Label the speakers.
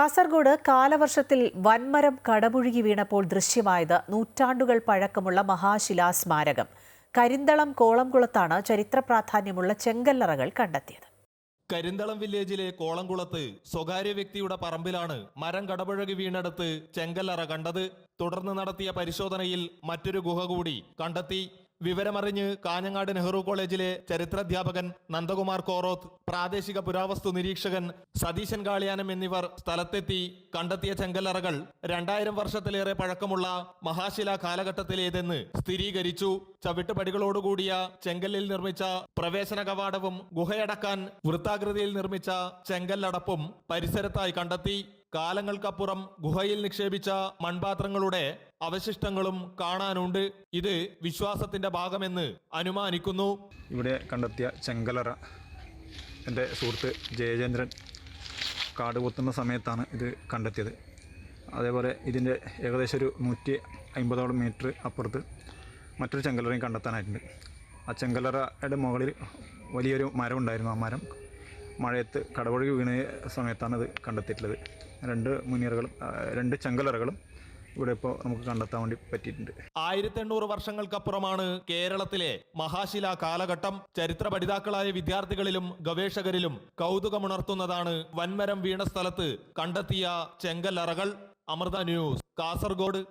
Speaker 1: കാസർഗോഡ് കാലവർഷത്തിൽ വൻമരം കടമുഴുകി വീണപ്പോൾ ദൃശ്യമായത് നൂറ്റാണ്ടുകൾ പഴക്കമുള്ള മഹാശിലാസ്മാരകം. കരിന്തളം കോളംകുളത്താണ് ചരിത്ര പ്രാധാന്യമുള്ള ചെങ്കല്ലറകൾ കണ്ടെത്തിയത്.
Speaker 2: കരിന്തളം വില്ലേജിലെ കോളംകുളത്ത് സ്വകാര്യ വ്യക്തിയുടെ പറമ്പിലാണ് മരം കടപുഴകി വീണെടുത്ത് ചെങ്കല്ലറ കണ്ടത്. തുടർന്ന് നടത്തിയ പരിശോധനയിൽ മറ്റൊരു ഗുഹ കൂടി കണ്ടെത്തി. വിവരമറിഞ്ഞ് കാഞ്ഞങ്ങാട് നെഹ്റു കോളേജിലെ ചരിത്രാധ്യാപകൻ നന്ദകുമാർ കോറോത്ത് പ്രാദേശിക പുരാവസ്തു നിരീക്ഷകൻ സതീശൻ കാളിയാനം എന്നിവർ സ്ഥലത്തെത്തി കണ്ടെത്തിയ ചെങ്കല്ലറകൾ രണ്ടായിരം വർഷത്തിലേറെ പഴക്കമുള്ള മഹാശില കാലഘട്ടത്തിലേതെന്ന് സ്ഥിരീകരിച്ചു. ചവിട്ടുപടികളോടുകൂടിയ ചെങ്കല്ലിൽ നിർമ്മിച്ച പ്രവേശന കവാടവും ഗുഹയടക്കാൻ വൃത്താകൃതിയിൽ നിർമ്മിച്ച ചെങ്കല്ലടപ്പും പരിസരത്തായി കണ്ടെത്തി. കാലങ്ങൾക്കപ്പുറം ഗുഹയിൽ നിക്ഷേപിച്ച മൺപാത്രങ്ങളുടെ അവശിഷ്ടങ്ങളും കാണാനുണ്ട്. ഇത് വിശ്വാസത്തിന്റെ ഭാഗമെന്ന് അനുമാനിക്കുന്നു.
Speaker 3: ഇവിടെ കണ്ടെത്തിയ ചെങ്കലറ. എന്റെ സുഹൃത്ത് ജയചന്ദ്രൻ കാട് കൊത്തുന്ന സമയത്താണ് ഇത് കണ്ടെത്തിയത്. അതേപോലെ ഇതിന്റെ ഏകദേശം ഒരു നൂറ്റി അമ്പതോളം മീറ്റർ അപ്പുറത്ത് മറ്റൊരു ചെങ്കലറയും കണ്ടെത്താനായിട്ടുണ്ട്. ആ ചെങ്കലറയുടെ മുകളിൽ വലിയൊരു മരം ഉണ്ടായിരുന്നു ആ മരം മഴയത്ത് കടപുഴകി വീണ സമയത്താണ് ഇത് കണ്ടെത്തിയിട്ടുള്ളത്. രണ്ട് മുനിയറകളും രണ്ട് ചെങ്കലറകളും ഇവിടെ ഇപ്പോൾ നമുക്ക് കണ്ടെത്താൻ വേണ്ടി പറ്റിയിട്ടുണ്ട്.
Speaker 2: ആയിരത്തി എണ്ണൂറ് വർഷങ്ങൾക്കപ്പുറമാണ് കേരളത്തിലെ മഹാശില കാലഘട്ടം. ചരിത്ര പഠിതാക്കളായ വിദ്യാർത്ഥികളിലും ഗവേഷകരിലും കൗതുകമുണർത്തുന്നതാണ് വൻമരം വീണ സ്ഥലത്ത് കണ്ടെത്തിയ ചെങ്കല്ലറകൾ അമൃത ന്യൂസ് കാസർഗോഡ്.